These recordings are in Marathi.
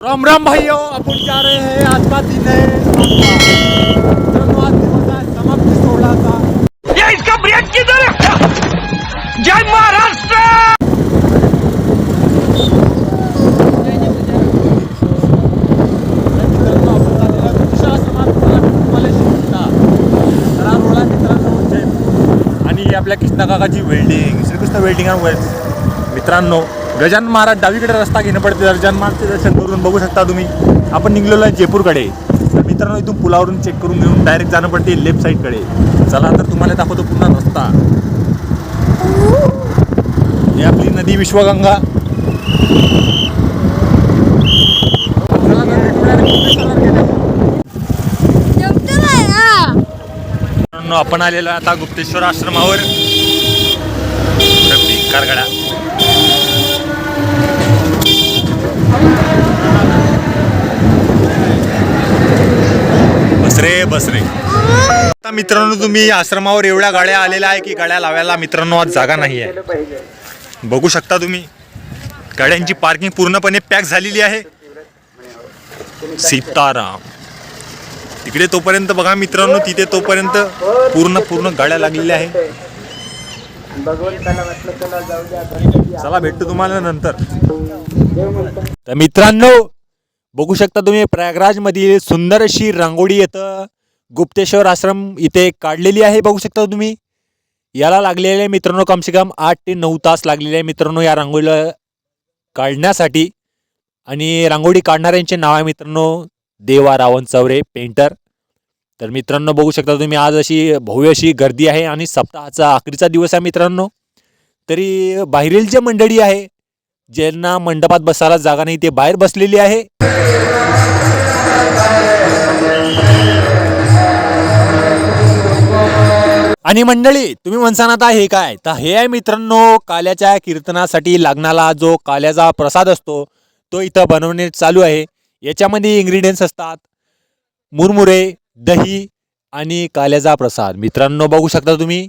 राम राम भाइयों अपन जा रहे हैं आज का दिन है। धन्यवाद दिवस आहे समाप्ती सोहळाचा ये इसका ब्रेक किधर है? जय महाराष्ट्र! हा ही आपल्या Krishna काकाची welding Shrikrishna welding and weld मित्रांनो गजानन महाराज डावीकडे रस्ता घेणं पडते गजान गजानन महाराजचे दर्शन करून बघू शकता तुम्ही. आपण निघलेलो आहे जयपूरकडे. तर मित्रांनो इथून पुलावरून चेक करून घेऊन डायरेक्ट जाणं पडते लेफ्ट साईडकडे चला तर तुम्हाला दाखवतो पुन्हा रस्ता. ही आपली नदी विश्वगंगा. आपण आलेलो आता गुप्तेश्वर आश्रमावर. कारगडा. बसरे बसरे. बस रे आता मित्रांनो तुम्ही आश्रमावर एवढ्या गाड्या आलेल्या आहे की गाड्या लावायला मित्रांनो आज जागा नाही आहे. बघू शकता तुम्ही गाड्यांची पार्किंग पूर्णपणे पॅक झालेली आहे. सीताराम. तिकडे तोपर्यंत बघा मित्रांनो तिथे तोपर्यंत पूर्ण पूर्ण गाड्या लागलेल्या आहे. चला भेटतो तुम्हाला नंतर. तर मित्रांनो बघू शकता तुम्ही प्रयागराजमधील सुंदर अशी रांगोळी येतं गुप्तेश्वर आश्रम इथे काढलेली आहे बघू शकता तुम्ही. याला लागलेले मित्रांनो कमसे कम आठ ते नऊ तास लागलेले आहे मित्रांनो या रांगोळीला काढण्यासाठी. आणि रांगोळी काढणाऱ्यांचे नाव आहे मित्रांनो देवा रावण चौरे पेंटर तर मित्रांनो बघू शकता तुम्ही आज अशी भव्य अशी गर्दी आहे आणि सप्ताहाचा आखरीचा दिवस आहे मित्रांनो. तरी बाहेरील जे मंडळी आहे ज्यांना मंडपात बसायला जागा नाही ते बाहेर बसलेली आहे. आणि मंडळी तुम्ही म्हणसान आता हे काय? तर हे आहे मित्रांनो काल्याच्या कीर्तनासाठी लागणारा जो काल्याचा प्रसाद असतो तो इथं बनवणे चालू आहे. याच्यामध्ये इंग्रेडियंट्स असतात मुरमुरे दही आणि काल्याचा प्रसाद. मित्रांनो बघू शकता तुम्ही.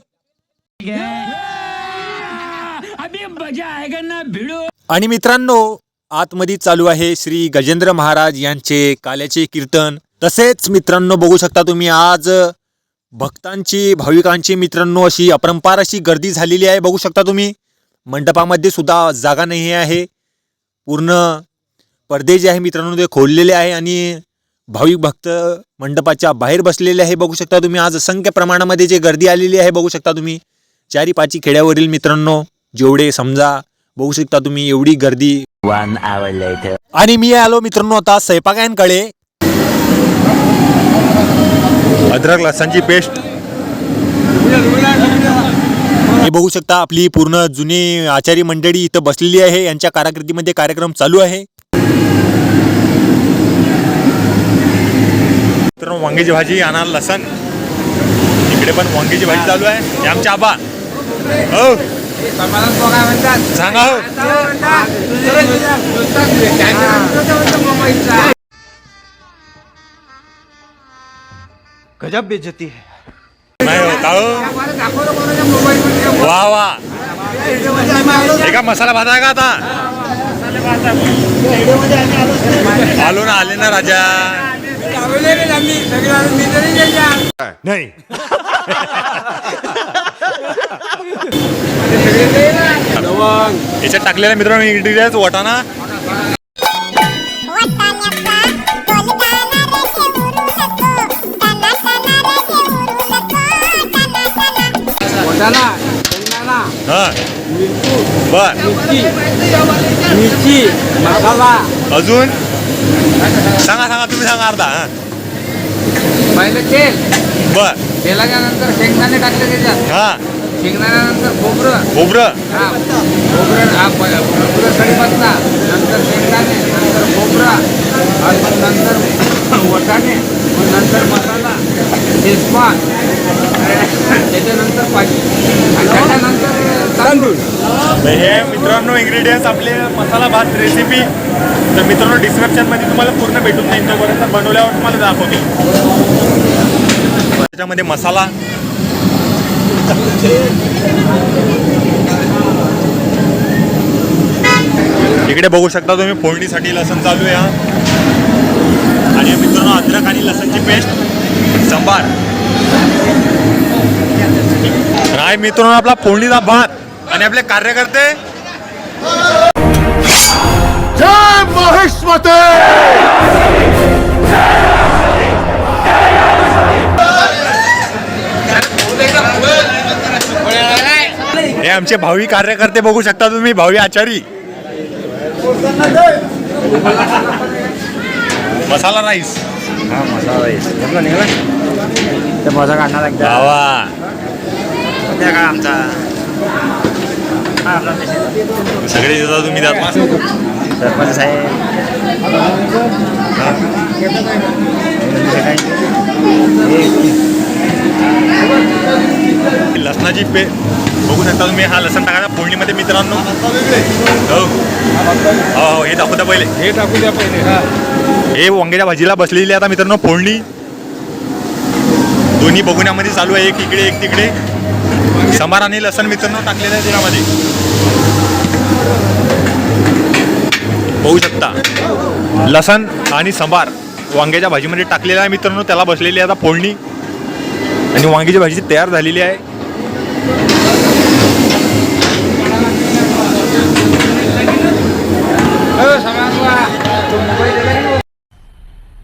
मजा आएगा ना भिड़ो? आणि मित्रांनो आतमध्ये चालू आहे श्री गजेंद्र महाराज यांचे काल्याचे कीर्तन. तसेच मित्रांनो बघू शकता तुम्ही आज भक्तांची भाविकांची मित्रांनो अशी अपरंपार अशी गर्दी झालेली आहे. बघू शकता तुम्ही मंडपामध्ये सुद्धा जागा नाही आहे. पूर्ण पडदे जे आहे मित्रांनो ते खोललेले आहे आणि भाविक भक्त मंडपाच्या बाहेर बसलेले आहे. बघू शकता तुम्ही आज असंख्य प्रमाणामध्ये जे गर्दी आलेली आहे बघू शकता तुम्ही. चारी पाची खेड्यावरील मित्रांनो जेवढे समजा बघू शकता तुम्ही एवढी गर्दी. आणि मी आलो मित्रांनो आता स्वयंपाकांकडे. अद्रक लसणची पेस्ट. हे बघू शकता आपली पूर्ण जुनी आचारी मंडळी इथं बसलेली आहे. यांच्या काराकिर्दीमध्ये कार्यक्रम चालू आहे. मित्रांनो वांग्याची भाजी आणा लसण. इकडे पण वांग्याची भाजी चालू आहे. हे आमचे आबा हो. सांगा हो. गजब बेइज्जती है। नाही हो का हो वा वा. हे का मसाला भात आहे का आता? आलो ना आले ना राजा. नाही. याच्यात टाकलेल्या मित्रांनो इंग्रेडियंट वाटाणा. हा. बर. मिरची मसाला. अजून? सांगा सांगा तुम्ही सांगा अर्धा हा. पहिलं तेल? बर. तेलाच्या नंतर शेंगदाणे टाकले त्याच्यात. हा. शेंगदाण्यानंतर खोबरं. खोबरं. हा. खोबरं हा प- खोबरं कढीपत्ता नंतर शेंगदाणे नंतर खोबरं आणि नंतर वटाणे मग नंतर मसाला तेजपान त्याच्यानंतर पाणी. आणि त्याच्यानंतर तांदूळ. तर हे मित्रांनो इंग्रेडियंट्स आपले मसाला भात रेसिपी तर मित्रांनो डिस्क्रिप्शनमध्ये तुम्हाला पूर्ण भेटून जाईल. तोपर्यंत बनवल्यावर तुम्हाला दाखवतो. त्याच्यामध्ये मसाला. इकडे बघू शकता तुम्ही फोडणीसाठी लसण चालू आहे आणि मित्रांनो अद्रक आणि लसणची पेस्ट संभार काय मित्रांनो आपला फोडणीचा भात आणि आपले कार्यकर्ते. जय महेश्वते हे आमचे भावी कार्यकर्ते बघू शकता तुम्ही भावी आचारी. मसाला राईस. हा मसाला राईस. ते मजा काढणार एकदा. भावा. त्या काय आमचा? सगळे देता तुम्ही सरपंच साहेब. लसणाची पे बघू शकता तुम्ही हा लसण टाकायचा. फोडणीमध्ये मित्रांनो. हो. हो हो हे दाखवता पहिले. हे टाकू द्या पहिले हा. हे वांग्याच्या भाजीला बसलेली आहे आता मित्रांनो फोडणी. दोन्ही बघुण्यामध्ये चालू आहे एक इकडे एक तिकडे. संभार आणि लसण मित्रांनो टाकलेलं आहे त्यामध्ये बघू शकता. लसण आणि संभार वांग्याच्या भाजीमध्ये टाकलेला आहे मित्रांनो त्याला बसलेली आहे आता फोडणी. आणि वांग्याची भाजी तयार झालेली आहे.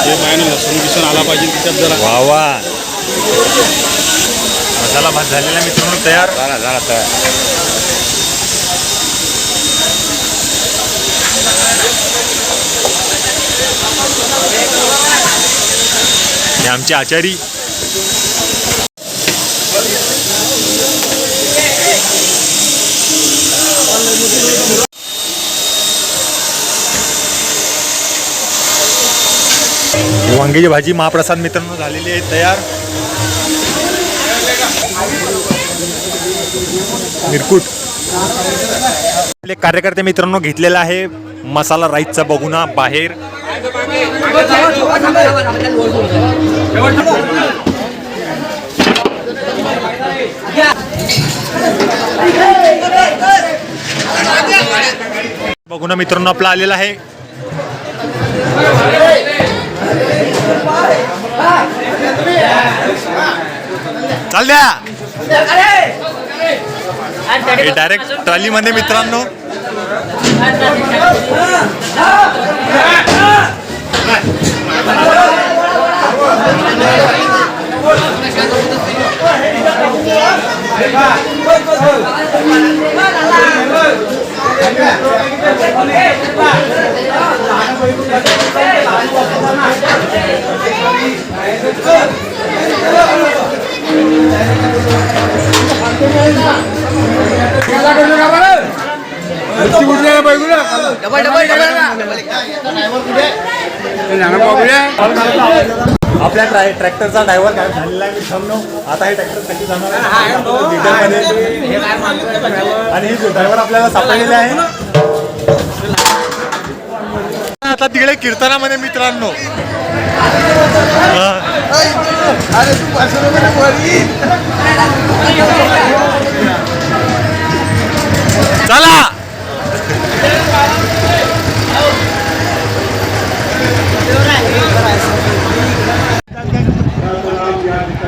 ते मायाने लसूण बिसून आला पाहिजे त्याच्यात जरा. वा वा. मसाला भात झालेला मित्रांनो तयार. झाला झाला तर हे आमचे आचारी. वांग्याची भाजी महाप्रसाद मित्रांनो झालेली आहे तयार. मिरकूट. आपले कार्यकर्ते मित्रांनो घेतलेला आहे मसाला राईसचा बघुना बाहेर. बघुना मित्रांनो आपला आलेला आहे. चाल द्या. डायरेक्ट ट्रॉलीमध्ये मित्रांनो. डबल डबल डबल डबल आपल्या ट्रॅ ट्रॅक्टरचा ड्रायव्हर काय? झालेला आहे मित्रांनो. आता हे ट्रॅक्टर कशी जाणार आहे? डिटेलमध्ये. आणि हे ड्रायव्हर आपल्याला सापडलेले आहे. आता तिकडे कीर्तनामध्ये मित्रांनो. चला.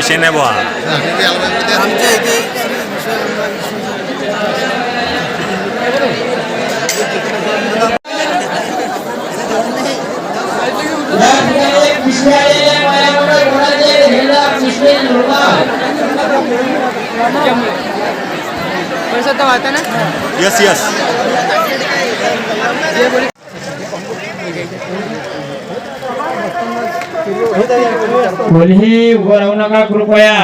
विषय नाही बुवा. आमच्या इथे श्री यस यस कोणीही उभं राहू नका कृपया.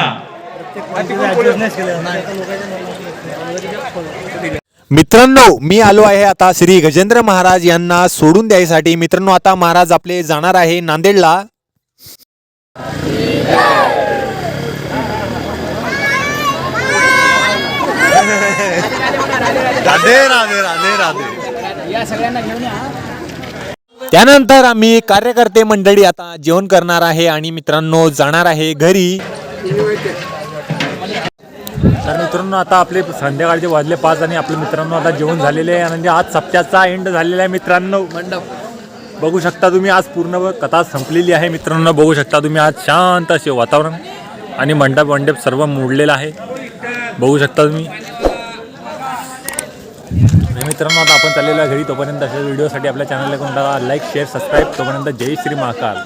मित्रांनो मी आलो आहे आता श्री गजेंद्र महाराज यांना सोडून द्यायसाठी. मित्रांनो आता महाराज आपले जाणार आहे नांदेडला. राधे राधे राधे राधे. त्यानंतर आम्ही कार्यकर्ते मंडळी आता जेवण करणार आहे आणि मित्रांनो जाणार आहे घरी. तर मित्रांनो आता आपले संध्याकाळचे वाजले पाच आणि आपले मित्रांनो आता जेवण झालेले आहे आणि आज सप्त्याचा एंड झालेला आहे मित्रांनो. मंडप. बघू शकता तुम्ही आज पूर्ण कथा संपलेली आहे मित्रांनो. बघू शकता तुम्ही आज शांत असे वातावरण आणि मंडप मंडप सर्व मोडलेलं आहे. बघू शकता तुम्ही. आणि मित्रांनो आता आपण चाललेलो आहे घरी. तोपर्यंत अशा व्हिडिओसाठी आपल्या चॅनलला कोणता लाईक शेअर सबस्क्राईब तोपर्यंत जय श्री महाकाल.